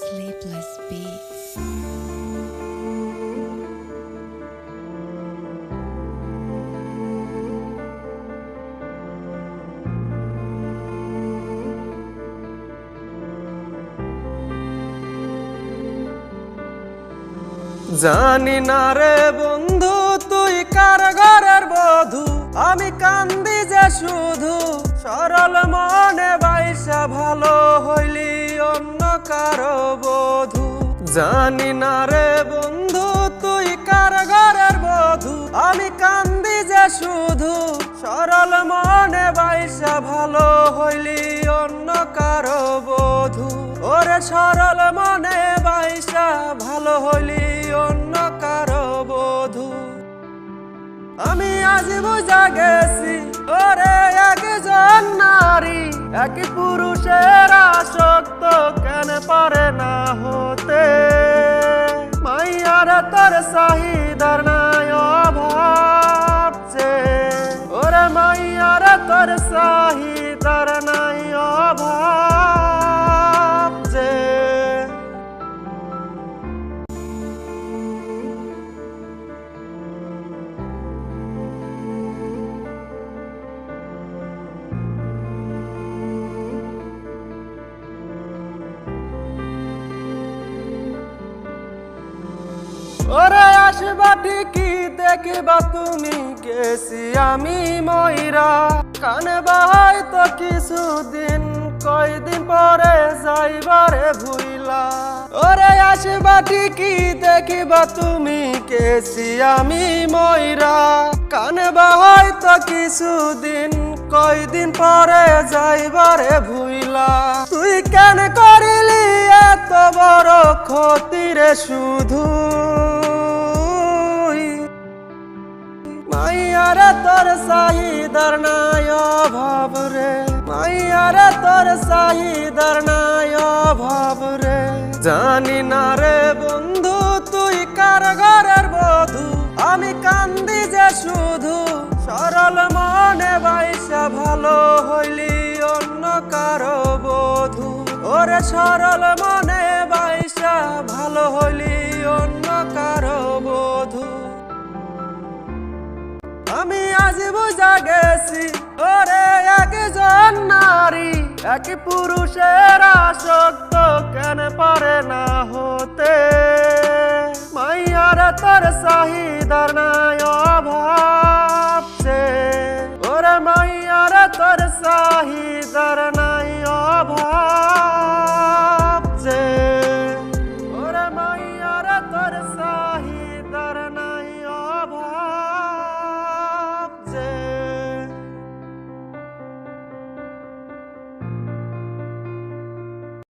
Sleepless Beats. জানি না রে বন্ধু তুই কার ঘরের বধু আমি কান্দি যে শুধু বধু জানি না রে বন্ধু, তুই কার ঘরের বধু? আমি কান্দি যে শুধু, সরল মনে বাইসা ভালো হইলি অন্য কারও বধু। ওরে সরল মনে বাইসা ভালো হইলি অন্য কারও বধু। আমি আজ বুঝা গেছি, ওরে একজন নারী, এক পুরুষের মাইয়ার তোর ওরে আসবা ঠিকই দেখিবা তুমি গেছি আমি ময়রা। কানে বাহাই তো কিছুদিন, কয়দিন পরে যাইবারে ভুইলা। ওরে আসবা ঠিকই দেখিবা তুমি গেছি আমি ময়রা। কানে বাহাই তো কিছুদিন, কয়দিন পরে যাইবারে ভুইলা। তুই কেন করিলি এত বড় ক্ষতিরে শুধু? তোর নাই অভাব রে। মাইয়ারে তোর চাহিদার নাই অভাব রে। জানি না রে বন্ধু, তুই কার ঘরের বধু? আমি কান্দি যে শুধু। সরল মনে বাইসা ভালো হইলি অন্য কারও বধু। ওরে সরল মনে বাইসা ভালো হইলি অন্য আজ বুঝা গেছি, ওরে একজন নারী, এক পুরুষের আসক্ত কেন পারে না হতে? মাইয়ার তোর সাহিদার নাই অভাব সে। ওরে মাইয়ার তোর চাহিদা